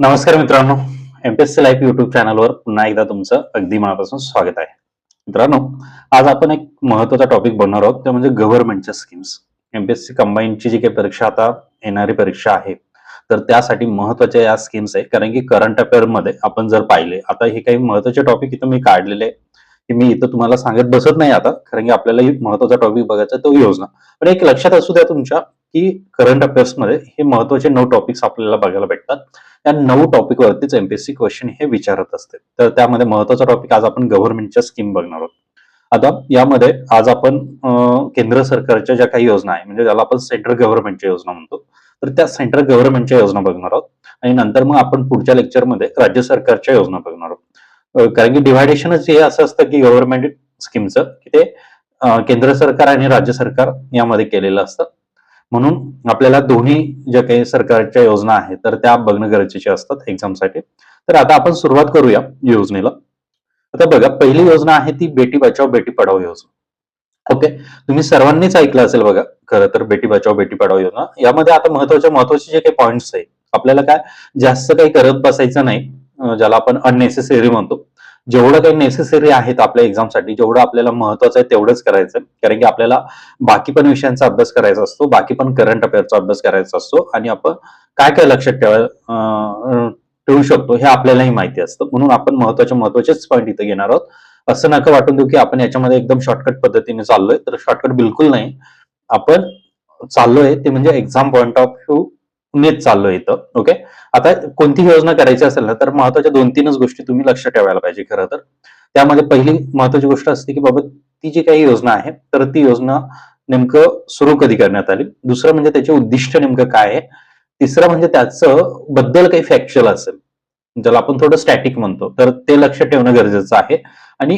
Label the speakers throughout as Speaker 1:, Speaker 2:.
Speaker 1: नमस्कार मित्रांनो. MPSC life YouTube चॅनलवर पुन्हा एकदा तुमचं अगदी मनापासून स्वागत आहे. मित्रांनो आज आपण एक महत्त्वाचा टॉपिक बनणार आहोत ते म्हणजे गव्हर्नमेंटच्या स्कीम्स एमपीएससी कंबाईनची जी काही परीक्षा आता येणारी परीक्षा आहे तर त्यासाठी महत्त्वाच्या या स्कीम्स आहे. कारण की करंट अफेअरमध्ये आपण जर पाहिले आता हे काही महत्त्वाचे टॉपिक इथं मी काढलेले की मी इथं तुम्हाला सांगत बसत नाही आता कारण की आपल्याला महत्त्वाचा टॉपिक बघायचा तो योजना. पण एक लक्षात असू द्या तुमच्या की करंट अफेअर्समध्ये हे महत्त्वाचे नऊ टॉपिक्स आपल्याला बघायला भेटतात. या नऊ टॉपिकवरतीच एमपीएससी क्वेश्चन हे विचारत असते. तर त्यामध्ये महत्त्वाचा टॉपिक आज आपण गव्हर्नमेंटच्या स्कीम बघणार आहोत. आता यामध्ये आज आपण केंद्र सरकारच्या ज्या काही योजना आहे म्हणजे ज्याला आपण सेंट्रल गव्हर्नमेंटच्या योजना म्हणतो तर त्या सेंट्रल गव्हर्नमेंटच्या योजना बघणार आहोत. आणि नंतर मग आपण पुढच्या लेक्चरमध्ये राज्य सरकारच्या योजना बघणार आहोत. कारण की डिव्हायडेशनच हे असं असतं की गव्हर्नमेंट स्कीमचं की ते केंद्र सरकार आणि राज्य सरकार यामध्ये केलेलं असतं. म्हणून आपल्याला दोन्ही ज्या काही सरकारच्या योजना आहेत तर त्या बघणं गरजेचे असतात एक्झामसाठी तर आता आपण सुरुवात करूया योजनेला. आता बघा पहिली योजना आहे ती बेटी बचाव बेटी पढाओ योजना. ओके? तुम्ही सर्वांनीच ऐकलं असेल बघा खरं तर बेटी बचाव बेटी पढाओ योजना. यामध्ये आता महत्त्वाचे महत्त्वाचे जे काही पॉइंट्स आहे आपल्याला काय जास्त काही करत बसायचं नाही ज्याला आपण अननेसेसरी म्हणतो. जेवढं काही नेसेसरी आहेत आपल्या एक्झामसाठी जेवढं आपल्याला महत्वाचं आहे तेवढंच करायचं. कारण की आपल्याला बाकी पण विषयांचा अभ्यास करायचा असतो बाकी पण करंट अफेअरचा अभ्यास करायचा असतो आणि आपण काय काय लक्षात ठेवा ठेवू शकतो हे आपल्यालाही माहिती असतं. म्हणून आपण महत्त्वाचे महत्वाचेच पॉईंट इथे घेणार आहोत. असं नका वाटून देऊ की आपण याच्यामध्ये एकदम शॉर्टकट पद्धतीने चाललोय. तर शॉर्टकट बिलकुल नाही. आपण चाललोय ते म्हणजे एक्झाम पॉईंट ऑफ व्ह्यू नेत चाललोय इथं ओके आता कोणती योजना करायची असेल ना तर महत्त्वाच्या दोन तीनच गोष्टी तुम्ही लक्ष ठेवायला पाहिजे खरं तर. त्यामध्ये पहिली महत्वाची गोष्ट असते की बाबा ती जी काही योजना आहे तर ती योजना नेमकं सुरू कधी करण्यात आली? दुसरं म्हणजे त्याचे उद्दिष्ट नेमकं काय आहे? तिसरं म्हणजे त्याचं बद्दल काही फॅक्च्युअल असेल ज्याला आपण थोडं स्टॅटिक म्हणतो तर ते लक्ष ठेवणं गरजेचं आहे. आणि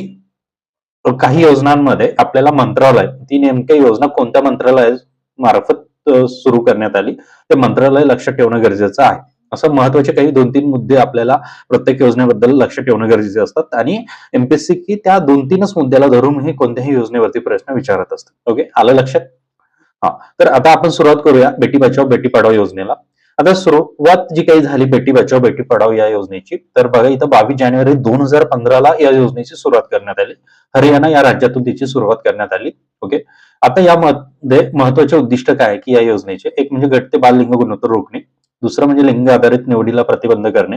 Speaker 1: काही योजनांमध्ये आपल्याला मंत्रालय ती नेमकी योजना कोणत्या मंत्रालय मार्फत सुरू करण्यात आली. ते मंत्रालय लक्ष ठेवणं गरजेचं आहे. असं महत्त्वाचे काही दोन तीन मुद्दे आपल्याला प्रत्येक योजनेबद्दल लक्ष ठेवणं गरजेचे असतात. आणि एमपीएससी की त्या दोन तीनच मुद्द्याला धरून हे कोणत्याही योजनेवरती प्रश्न विचारत असतात. ओके? आलं लक्षात? हा. तर आता आपण सुरुवात करूया. बेटी बचाव बेटी पढाओ योजनेला. आता सुरुवात जी काही झाली बेटी बचाव बेटी पढाव या योजनेची तर बघा इथं बावीस जानेवारी दोन हजार पंधराला या योजनेची सुरुवात करण्यात आली. हरियाणा या राज्यातून तिची सुरुवात करण्यात आली. ओके आता यामध्ये महत्त्वाचे उद्दिष्ट काय की या योजनेचे? एक म्हणजे घटते बाल लिंग गुणोत्तर रोखणे. दुसरं म्हणजे लिंग आधारित निवडीला प्रतिबंध करणे.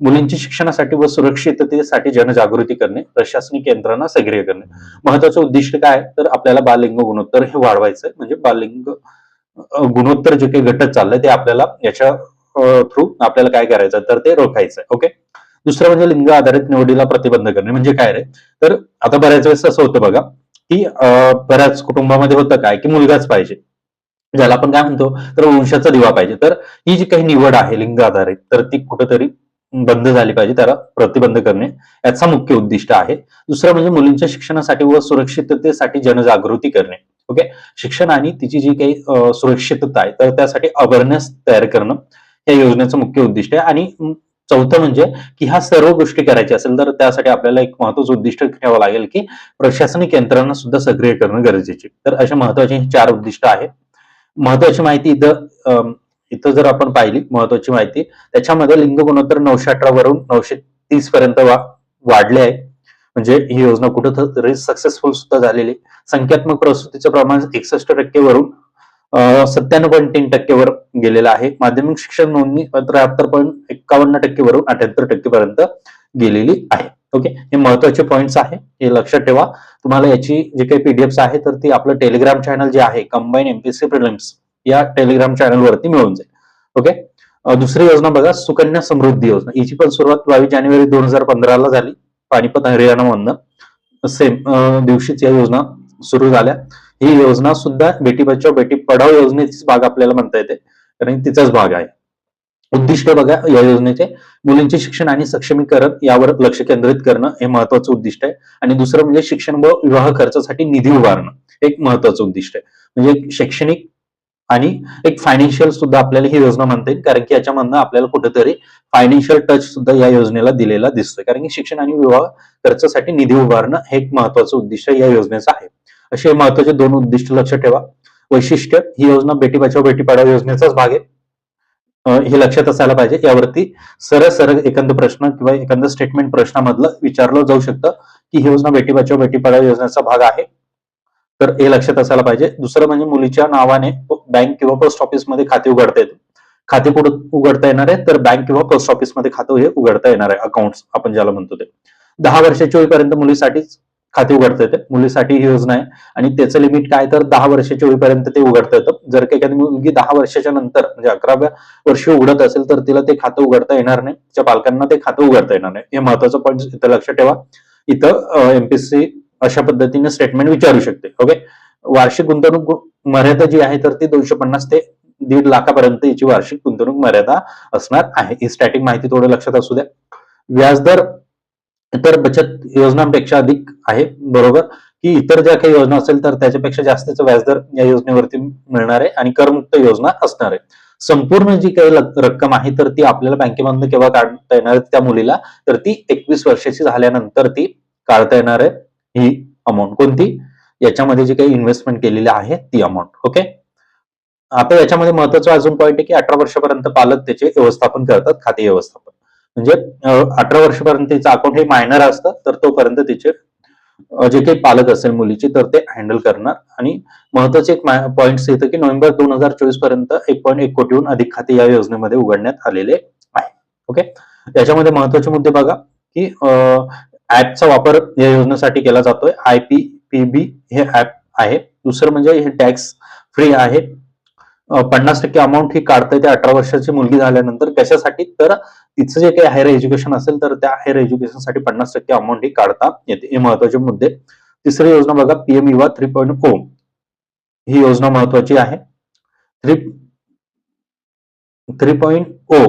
Speaker 1: मुलींच्या शिक्षणासाठी व सुरक्षिततेसाठी जनजागृती करणे. प्रशासनिक यंत्रणा सक्रिय करणे. महत्वाचं उद्दिष्ट काय तर आपल्याला बाललिंग गुणोत्तर हे वाढवायचं आहे म्हणजे बाललिंग गुणोत्तर जे काही घटक चाललंय ते आपल्याला याच्या थ्रू आपल्याला काय करायचं तर ते रोखायचं ओके दुसरं म्हणजे लिंग आधारित निवडीला प्रतिबंध करणे म्हणजे काय रे? तर आता बऱ्याच वेळेस असं होतं बघा की बऱ्याच कुटुंबामध्ये होतं काय की मुलगाच पाहिजे. ज्याला आपण काय म्हणतो तर वंशाचा दिवा पाहिजे. तर ही जी काही निवड आहे लिंग आधारित तर ती कुठेतरी बंद झाली पाहिजे त्याला प्रतिबंध करणे याचा मुख्य उद्दिष्ट आहे. दुसरं म्हणजे मुलींच्या शिक्षणासाठी व सुरक्षिततेसाठी जनजागृती करणे. ओके? शिक्षण आणि तिची जी काही सुरक्षितता आहे तर त्यासाठी अवेअरनेस तयार करणं या योजनेचं मुख्य उद्दिष्ट आहे. आणि चौथं म्हणजे की ह्या सर्व गोष्टी करायच्या असेल तर त्यासाठी आपल्याला एक महत्वाचं उद्दिष्ट ठेवावं लागेल की प्रशासनिक यंत्रणा सुद्धा सक्रिय करणं गरजेचे. तर अशा महत्त्वाचे हे चार उद्दिष्ट आहेत. महत्वाची माहिती इथं इथं जर आपण पाहिली महत्वाची माहिती त्याच्यामध्ये लिंग गुणोत्तर नऊशे अठरा वरून नऊशे तीस पर्यंत वा- वाढले आहे. म्हणजे ही योजना कुठेतरी सक्सेसफुल सुद्धा झालेली. आहे. संख्यात्मक प्रसूतीचं प्रमाण एकसष्ट टक्केवरून सत्त्याण्णव पॉईंट तीन टक्केवर गेलेलं आहे. माध्यमिक शिक्षण नोंदणी त्र्याहत्तर पॉईंट एक्कावन्न टक्केवरून अठ्याहत्तर टक्केपर्यंत गेलेली आहे. ओके? हे महत्त्वाचे पॉईंट्स आहे. हे लक्षात ठेवा. तुम्हाला याची जे काही पीडीएफ आहे तर ती आपलं टेलिग्राम चॅनल जे आहे कंबाईन एमपीएससी प्रिलिम्स या टेलिग्राम चॅनलवरती मिळून जाईल. ओके? दुसरी योजना बघा सुकन्या समृद्धी योजना. हिची पण सुरुवात बावीस जानेवारी दोन हजार पंधराला झाली. पानिपत हरियाणामधनं सेम दिवशीच या योजना सुरू झाल्या. ही योजना सुद्धा बेटी बचाव बेटी पढाव योजनेचीच भाग आपल्याला म्हणता येते. कारण तिचाच भाग आहे. उद्दिष्ट बघा या योजनेचे. मुलींचे शिक्षण आणि सक्षमीकरण यावर लक्ष केंद्रित करणं हे महत्वाचं उद्दिष्ट आहे. आणि दुसरं म्हणजे शिक्षण व विवाह खर्चासाठी निधी उभारणं एक महत्वाचं उद्दिष्ट आहे. म्हणजे शैक्षणिक आणि एक फायनान्शियल सुद्धा आपल्याला ही योजना म्हणता येईल. कारण की याच्यामधनं आपल्याला कुठेतरी फायनान्शियल टच सुद्धा या योजनेला दिलेला दिसतोय. कारण की शिक्षण आणि विवाह खर्चासाठी निधी उभारणं हे एक महत्वाचं उद्दिष्ट या योजनेचं आहे. असे महत्त्वाचे दोन उद्दिष्ट लक्षात ठेवा. वैशिष्ट्य ही योजना बेटी बचाव बेटी पढाओ योजनेचाच भाग आहे. हे लक्षात असायला पाहिजे. यावरती सरळ सरळ एखाद प्रश्न किंवा एखाद स्टेटमेंट प्रश्नामधलं विचारलं जाऊ शकतं की ही योजना बेटी बचाव बेटी पढाओ योजनेचा भाग आहे. तर हे लक्षात असायला पाहिजे. दुसरं म्हणजे मुलीच्या नावाने बँक किंवा पोस्ट ऑफिसमध्ये खाते उघडता येते. खाते कुठं उघडता येणार आहे? तर बँक किंवा पोस्ट ऑफिसमध्ये खातं हे उघडता येणार आहे अकाउंट आपण ज्याला म्हणतो ते. दहा वर्षाच्या होईपर्यंत मुलीसाठीच खाते उघडता येते. मुलीसाठी ही योजना आहे. आणि त्याचं लिमिट काय? तर दहा वर्षाच्या होईपर्यंत ते उघडता येतं. जर का एखादी मुलगी दहा वर्षाच्या नंतर म्हणजे अकराव्या वर्षी उघडत असेल तर तिला ते खातं उघडता येणार नाही. तिच्या पालकांना ते खातं उघडता येणार नाही. हे महत्वाचं पॉईंट इथं लक्षात ठेवा. इथं एमपीएससी अशा पद्धतीने स्टेटमेंट विचारू शकते. ओके वार्षिक गुंतवणूक मर्यादा जी आहे तर ती दोनशे पन्नास ते दीड लाखापर्यंत याची वार्षिक गुंतवणूक मर्यादा असणार आहे. ही स्टॅटिक माहिती थोडं लक्षात असू द्या. व्याजदर इतर बचत योजनांपेक्षा अधिक आहे बरोबर? की इतर ज्या काही योजना असेल तर त्याच्यापेक्षा जास्तीचं व्याजदर या योजनेवरती मिळणार आहे आणि करमुक्त योजना असणार आहे. संपूर्ण जी काही रक्कम आहे तर ती आपल्याला बँकेमधून केव्हा काढता येणार आहे त्या मुलीला तर ती एकवीस वर्षाची झाल्यानंतर ती काढता येणार आहे. ही अमाऊंट कोणती? याच्यामध्ये जी काही इन्व्हेस्टमेंट केलेली आहे ती अमाऊंट ओके आता याच्यामध्ये महत्त्वाचा अजून पॉईंट आहे की अठरा वर्षापर्यंत पालक त्याचे व्यवस्थापन करतात खाते व्यवस्थापन. म्हणजे अठरा वर्षापर्यंत अकाउंट हे मायनर असतं तर तोपर्यंत तिचे जे काही पालक असेल मुलीचे तर ते हँडल करणार. आणि महत्त्वाचे एक पॉईंट येतं की नोव्हेंबर दोन हजार चोवीसपर्यंत एक पॉईंट एक कोटीहून अधिक खाते या योजनेमध्ये उघडण्यात आलेले आहे. ओके? याच्यामध्ये महत्त्वाचे मुद्दे बघा की ऍपचा वापर या योजनेसाठी केला जातोय. आय पी पी बी हे ऍप आहे. दुसरं म्हणजे हे टॅक्स फ्री आहे. पन्नास टक्के अमाऊंट ही काढता येते अठरा वर्षाची मुलगी झाल्यानंतर कशासाठी तर तिचं जे काही हायर एज्युकेशन असेल तर त्या हायर एज्युकेशनसाठी पन्नास टक्के अमाऊंट ही काढता येते. हे महत्त्वाचे मुद्दे. तिसरी योजना बघा पीएम युवा थ्री पॉईंट ओ ही योजना महत्वाची आहे. थ्री थ्री पॉईंट ओ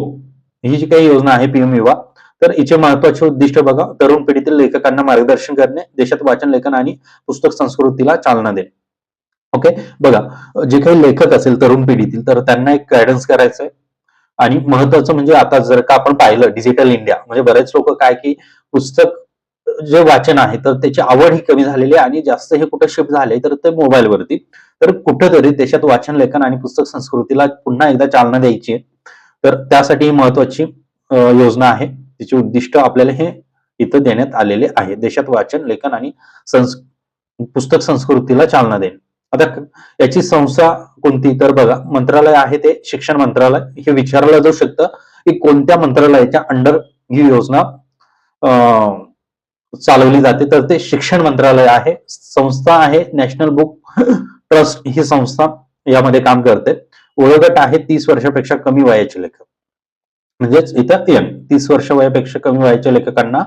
Speaker 1: ही जी काही योजना आहे पीएम युवा तर हिचे महत्त्वाचे उद्दिष्ट बघा. तरुण पिढीतील लेखकांना मार्गदर्शन करणे देशात वाचन लेखन आणि पुस्तक संस्कृतीला चालना देणे. ओके बघा जे काही लेखक असेल तरुण पिढीतील तर त्यांना एक गायडन्स करायचं आहे आणि महत्वाचं म्हणजे आता जर का आपण पाहिलं डिजिटल इंडिया म्हणजे बरेच लोक काय की पुस्तक जे वाचन आहे तर त्याची आवड ही कमी झालेली आहे आणि जास्त हे कुठे शिफ्ट झाले तर ते मोबाईलवरती तर कुठेतरी देशात वाचन लेखन आणि पुस्तक संस्कृतीला पुन्हा एकदा चालना द्यायची आहे. तर त्यासाठी ही महत्वाची योजना आहे. तिचे उद्दिष्ट आपल्याला हे इथं देण्यात आलेले आहे. देशात वाचन लेखन आणि संस पुस्तक संस्कृतीला चालना देणे. आता याची संस्था कोणती? तर बघा मंत्रालय आहे ते शिक्षण मंत्रालय. हे विचारलं जाऊ शकतं की कोणत्या मंत्रालयाच्या अंडर ही योजना चालवली जाते. तर ते शिक्षण मंत्रालय आहे संस्था आहे नॅशनल बुक ट्रस्ट ही संस्था यामध्ये काम करते. वयोगट आहे तीस वर्षापेक्षा कमी वयाचे लेखक. म्हणजेच इथं यंग तीस वर्ष वयापेक्षा कमी वयाच्या लेखकांना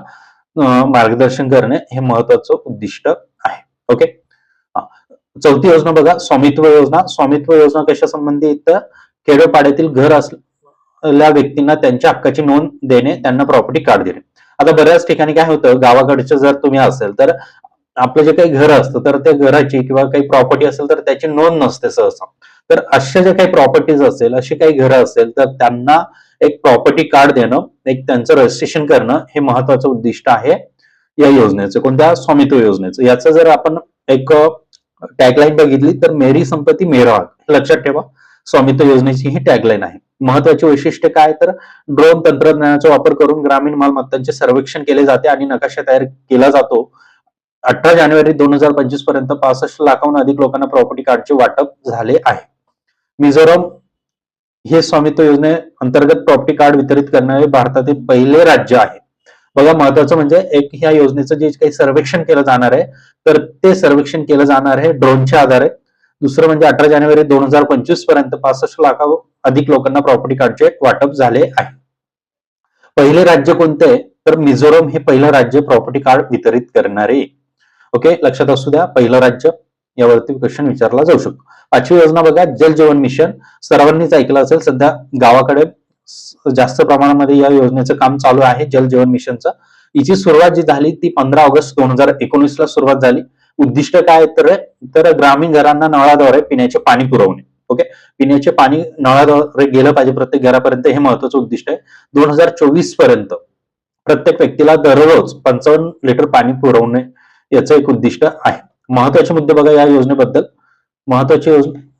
Speaker 1: मार्गदर्शन करणे हे महत्वाचं उद्दिष्ट आहे. ओके चौथी योजना बघा स्वामित्व योजना. स्वामित्व योजना कशा संबंधित तर खेडोपाड्यातील घर असलेल्या व्यक्तींना त्यांच्या हक्काची नोंद देणे त्यांना प्रॉपर्टी कार्ड देणे. आता बऱ्याच ठिकाणी काय होतं गावाकडचं जर तुम्ही असेल तर आपलं जे काही घर असतं तर त्या घराची किंवा काही प्रॉपर्टी असेल तर त्याची नोंद नसते सहसा. तर अशा जे काही प्रॉपर्टीज असेल अशी काही घरं असेल तर त्यांना एक प्रॉपर्टी कार्ड देणं एक त्यांचं रजिस्ट्रेशन करणं हे महत्वाचं उद्दिष्ट आहे या योजनेचं. कोणत्या? स्वामित्व योजनेचं. याचं जर आपण एक टॅगलाईन बघितली तर मेरी संपत्ती मेरा हे लक्षात ठेवा स्वामित्व योजनेची ही टॅगलाईन आहे. महत्वाची वैशिष्ट्य काय? तर ड्रोन तंत्रज्ञानाचा वापर करून ग्रामीण मालमत्तांचे सर्वेक्षण केले जाते आणि नकाशा तयार केला जातो. अठरा जानेवारी दोन हजार पंचवीसपर्यंत पासष्ट लाखाहून अधिक लोकांना प्रॉपर्टी कार्डचे वाटप झाले आहे. मिझोरम हे स्वामित्व योजने अंतर्गत प्रॉपर्टी कार्ड वितरित करणारे भारतातील पहिले राज्य आहे. बघा महत्वाचं म्हणजे एक ह्या योजनेचं जे काही सर्वेक्षण केलं जाणार आहे तर ते सर्वेक्षण केलं जाणार आहे ड्रोनच्या आधारे. दुसरं म्हणजे अठरा जानेवारी दोन हजार पंचवीसपर्यंत पासष्ट लाखा अधिक लोकांना प्रॉपर्टी कार्डचे वाटप झाले आहे. पहिले राज्य कोणते? तर मिझोरम हे पहिलं राज्य प्रॉपर्टी कार्ड वितरित करणारे. ओके लक्षात असू द्या पहिलं राज्य. यावरती क्वेश्चन विचारला जाऊ शकतो. पाचवी योजना बघा जल जीवन मिशन. सर्वांनीच ऐकलं असेल सध्या गावाकडे जास्त प्रमाणामध्ये या योजनेचं काम चालू आहे जल जीवन मिशनचं. हिची सुरुवात जी झाली ती पंधरा ऑगस्ट दोन हजार एकोणीस ला सुरुवात झाली. उद्दिष्ट काय तर तर ग्रामीण घरांना नळाद्वारे पिण्याचे पाणी पुरवणे. ओके? पिण्याचे पाणी नळाद्वारे गेलं पाहिजे प्रत्येक घरापर्यंत हे महत्वाचं उद्दिष्ट आहे. दोन हजार चोवीसपर्यंत प्रत्येक व्यक्तीला दररोज पंचावन्न लिटर पाणी पुरवणे याचं एक उद्दिष्ट आहे. महत्त्वाचे मुद्दे बघा या योजनेबद्दल. महत्त्वाचे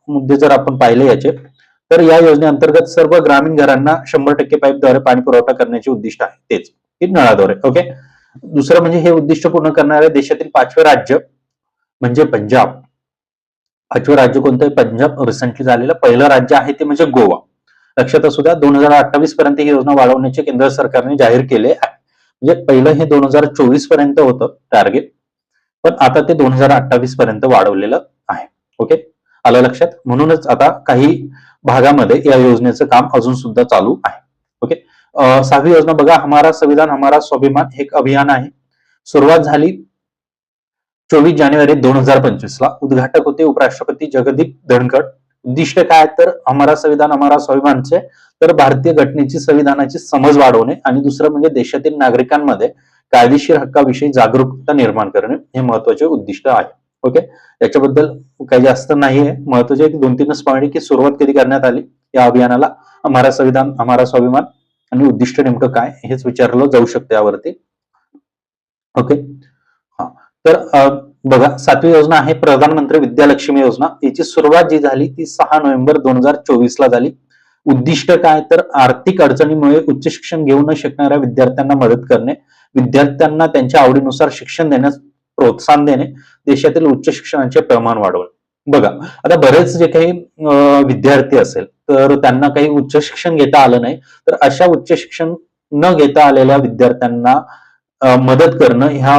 Speaker 1: मुद्दे जर आपण पाहिले याचे तर या योजनेअंतर्गत सर्व ग्रामीण घरांना शंभर टक्के पाईपद्वारे पाणी पुरवठा करण्याचे उद्दिष्ट आहे. तेच. की नळाद्वारे ओके? दुसरं म्हणजे हे उद्दिष्ट पूर्ण करणारे देशातील पाचवे राज्य म्हणजे पंजाब. पाचवे राज्य कोणतं आहे? पंजाब. रिसेंटली झालेलं पहिलं राज्य आहे ते म्हणजे गोवा. लक्षात असू द्या दोन हजार अठ्ठावीस पर्यंत ही योजना वाढवण्याचे केंद्र सरकारने जाहीर केले आहे. म्हणजे पहिलं हे दोन हजार चोवीसपर्यंत होतं टार्गेट पण आता ते दोन हजार अठ्ठावीस पर्यंत वाढवलेलं आहे. ओके? आलं लक्षात? म्हणूनच आता काही भागामध्ये या योजनेचं काम अजून सुद्धा चालू आहे. ओके? सहावी योजना बघा. हमारा संविधान हमारा स्वाभिमान हे एक अभियान आहे. सुरुवात झाली चोवीस जानेवारी दोन हजार पंचवीस ला उद्घाटक होते उपराष्ट्रपती जगदीप धनखड. उद्दिष्ट काय तर हमारा संविधान हमारा स्वाभिमानचे तर भारतीय घटनेची संविधानाची समज वाढवणे आणि दुसरं म्हणजे देशातील नागरिकांमध्ये कायदेशीर हक्काविषयी जागरूकता निर्माण करणे हे महत्त्वाचे उद्दिष्ट आहे. ओके? याच्याबद्दल काही जास्त नाहीये. महत्त्वाचे एक दोन तीनच पॉईंट की सुरुवात कधी करण्यात आली या अभियानाला. हमारा संविधान हमारा स्वाभिमान आणि उद्दिष्ट नेमकं काय हेच विचारलं जाऊ शकतं यावरती. ओके? हा. तर बघा सातवी योजना आहे प्रधानमंत्री विद्यालक्ष्मी योजना. याची सुरुवात जी झाली ती सहा नोव्हेंबर दोन हजार चोवीस ला झाली. उद्दिष्ट काय? तर आर्थिक अडचणीमुळे उच्च शिक्षण घेऊ न शकणाऱ्या विद्यार्थ्यांना मदत करणे. विद्यार्थ्यांना त्यांच्या आवडीनुसार शिक्षण देण्यास प्रोत्साहन देणे देशातील उच्च शिक्षणाचे प्रमाण वाढवणे. बघा आता बरेच जे काही विद्यार्थी असेल तर त्यांना काही उच्च शिक्षण घेता आलं नाही तर अशा उच्च शिक्षण न घेता आलेल्या विद्यार्थ्यांना मदत करणं ह्या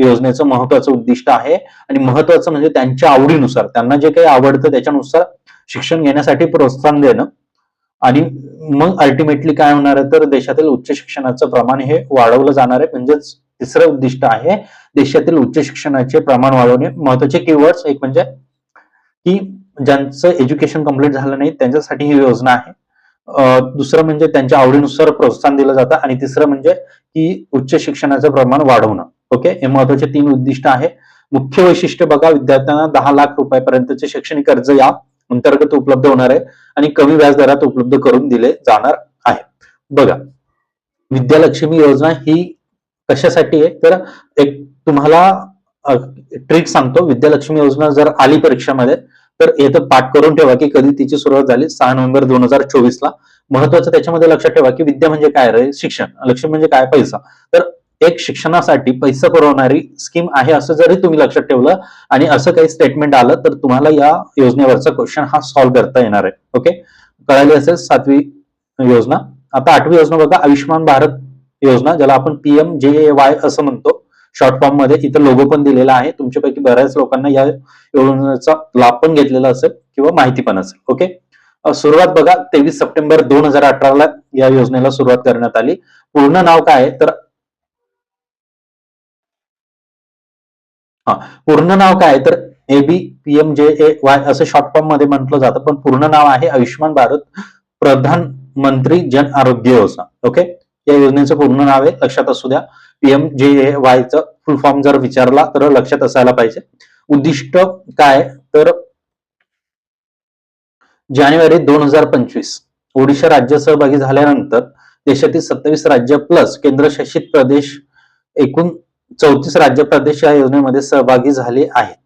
Speaker 1: योजनेचं महत्वाचं उद्दिष्ट आहे. आणि महत्वाचं म्हणजे त्यांच्या आवडीनुसार त्यांना जे काही आवडतं त्याच्यानुसार शिक्षण घेण्यासाठी प्रोत्साहन देणं. आणि मग अल्टिमेटली काय होणार आहे? तर देशातील उच्च शिक्षणाचं प्रमाण हे वाढवलं जाणार आहे. म्हणजेच तिसरं उद्दिष्ट आहे देशातील उच्च शिक्षणाचे प्रमाण वाढवणे. महत्त्वाचे कीवर्ड्स एक म्हणजे की ज्यांचं एज्युकेशन कंप्लीट झालं नाही त्यांच्यासाठी ही योजना आहे. दुसरं म्हणजे त्यांच्या आवडीनुसार प्रोत्साहन दिलं जातं आणि तिसरं म्हणजे की उच्च शिक्षणाचं प्रमाण वाढवणं. ओके? हे महत्त्वाचे तीन उद्दिष्ट आहे. मुख्य वैशिष्ट्य बघा विद्यार्थ्यांना दहा लाख रुपयापर्यंतचे शैक्षणिक कर्ज या अंतर्गत उपलब्ध होणार आहे आणि कमी व्याजदरात उपलब्ध करून दिले जाणार आहे. बघा विद्यालक्ष्मी योजना ही कशासाठी आहे? तर एक तुम्हाला ट्रिक सांगतो. विद्यालक्ष्मी योजना जर आली परीक्षामध्ये तर येतं पाठ करून ठेवा की कधी तिची सुरुवात झाली. सहा नोव्हेंबर दोन हजार चोवीस ला महत्वाचं त्याच्यामध्ये लक्षात ठेवा की विद्या म्हणजे काय रे? शिक्षण. लक्ष्य म्हणजे काय? पैसा. तर एक शिक्षणासाठी पैसा पुरवणारी स्कीम आहे असं जरी तुम्ही लक्षात ठेवलं आणि असं काही स्टेटमेंट आलं तर तुम्हाला या योजनेवरचा क्वेश्चन हा सॉल्व्ह करता येणार आहे. ओके कळाली असेल सातवी योजना. आता आठवी योजना बघा. आयुष्यमान भारत योजना ज्याला आपण पीएम जे वाय असं म्हणतो. शॉर्ट फॉर्ममध्ये इथं लोगो पण दिलेला आहे. तुमच्यापैकी बऱ्याच लोकांना या योजनेचा लाभ पण घेतलेला असेल किंवा माहिती पण असेल. ओके सुरुवात बघा तेवीस सप्टेंबर दोन हजार अठराला या योजनेला सुरुवात करण्यात आली. पूर्ण नाव काय आहे? तर हा पूर्ण नाव काय आहे? तर एबी पीएम जे ए वाय असं शॉर्ट फॉर्ममध्ये म्हटलं जातं. पण पूर्ण नाव आहे आयुष्यमान भारत प्रधानमंत्री जन आरोग्य योजना. ओके या योजनेचं पूर्ण नाव आहे लक्षात असू द्या. पीएम जे वायचं फुल फॉर्म जर विचारला तर लक्षात असायला पाहिजे. उद्दिष्ट काय? तर जानेवारी दोन हजार पंचवीस ओडिशा राज्य सहभागी झाल्यानंतर देशातील सत्तावीस राज्य प्लस केंद्रशासित प्रदेश एकूण चौतीस राज्य प्रदेश या योजनेमध्ये सहभागी झाले आहेत.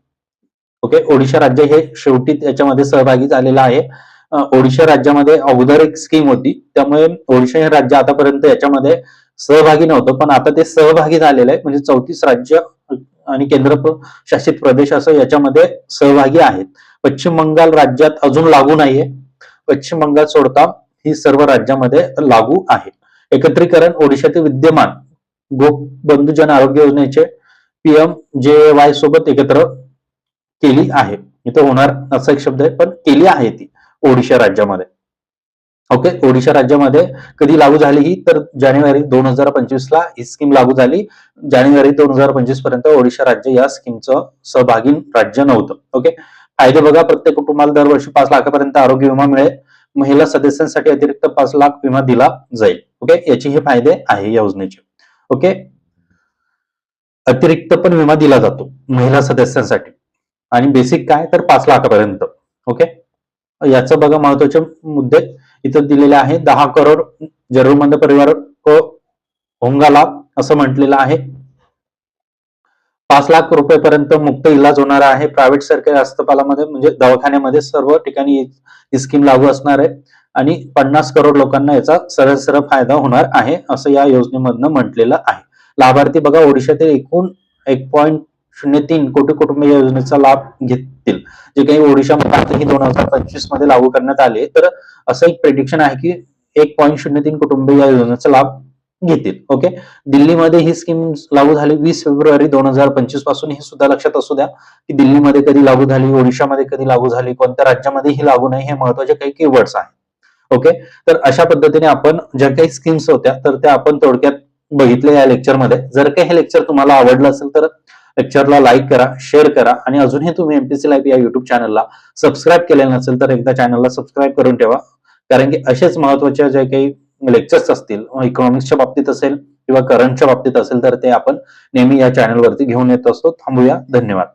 Speaker 1: ओके ओडिशा राज्य हे शेवटी त्याच्यामध्ये सहभागी झालेलं आहे. ओडिशा राज्यामध्ये अगोदर एक स्कीम होती. त्यामुळे ओडिशा हे राज्य आतापर्यंत याच्यामध्ये सहभागी नव्हतं. पण आता ते सहभागी झालेलं आहे. म्हणजे चौतीस राज्य आणि केंद्र शासित प्रदेश असं याच्यामध्ये सहभागी आहेत. पश्चिम बंगाल राज्यात अजून लागू नाहीये. पश्चिम बंगाल सोडता ही सर्व राज्यामध्ये लागू आहे. एकत्रीकरण ओडिशातील विद्यमान गोप बंधू जन आरोग्य योजनेचे पीएम जे वाय सोबत एकत्र केली आहे. इथं होणार असा एक शब्द आहे पण केली आहे ती. ओडिशा राज्यामध्ये. ओके ओडिशा राज्यामध्ये कधी लागू झाली ही? तर जानेवारी दोन हजार पंचवीस ला ही स्कीम लागू झाली. जानेवारी दोन हजार पंचवीसपर्यंत ओडिशा राज्य या स्कीमचं सहभागी राज्य नव्हतं. ओके फायदे बघा प्रत्येक कुटुंबाला दरवर्षी पाच लाखापर्यंत आरोग्य विमा मिळेल. महिला सदस्यांसाठी अतिरिक्त पाच लाख विमा दिला जाईल. ओके याचे हे फायदे आहे या योजनेचे. ओके अतिरिक्त पण विमा दिला जातो महिला सदस्यांसाठी. आणि बेसिक काय? तर पाच लाखापर्यंत. ओके याचं बघा महत्त्वाचे मुद्दे इथं दिलेले आहे. दहा करोड जरूरमंद परिवार को होंगा लाभ असं म्हटलेलं आहे. पाच लाख रुपयेपर्यंत मुक्त इलाज होणार आहे. प्रायव्हेट सरकारी हस्तपालामध्ये म्हणजे दवाखान्यामध्ये सर्व ठिकाणी ही- स्कीम लागू असणार आहे. आणि पन्नास करोड लोकांना याचा सरळ सरळ फायदा होणार आहे असं या योजनेमधनं म्हटलेलं आहे. लाभार्थी बघा ओडिशातील एकूण एक पॉईंट शून्य तीन कोटी कुटुंब या योजनेचा लाभ घेत घेतील जे काही ओडिशामध्ये आता ही दोन हजार पंचवीसमध्ये लागू करण्यात आले तर असं एक प्रेडिक्शन आहे की एक पॉईंट शून्य तीन कुटुंबे या योजनेचा लाभ घेतील. ओके दिल्लीमध्ये ही स्कीम लागू झाली वीस फेब्रुवारी दोन हजार पंचवीसपासून हे सुद्धा लक्षात असू द्या की दिल्लीमध्ये कधी लागू झाली ओडिशामध्ये कधी लागू झाली कोणत्या राज्यामध्ये ही लागू नाही हे महत्त्वाचे काही कीवर्ड्स आहेत ओके तर अशा पद्धतीने आपण ज्या काही स्कीम्स होत्या तर त्या आपण थोडक्यात बघितल्या या लेक्चरमध्ये जर काही हे लेक्चर तुम्हाला आवडलं असेल तर लेक्चरला लाईक करा शेअर करा आणि अजूनही तुम्ही एमपीसी लाईफ या युट्यूब चॅनलला सबस्क्राईब केलेलं नसेल तर एकदा चॅनलला सबस्क्राईब करून ठेवा. कारण की असेच महत्त्वाच्या जे काही लेक्चर्स असतील इकॉनॉमिक्सच्या बाबतीत असेल किंवा करंटच्या बाबतीत असेल तर ते आपण नेहमी या चॅनलवरती घेऊन येत असतो. थांबूया. धन्यवाद.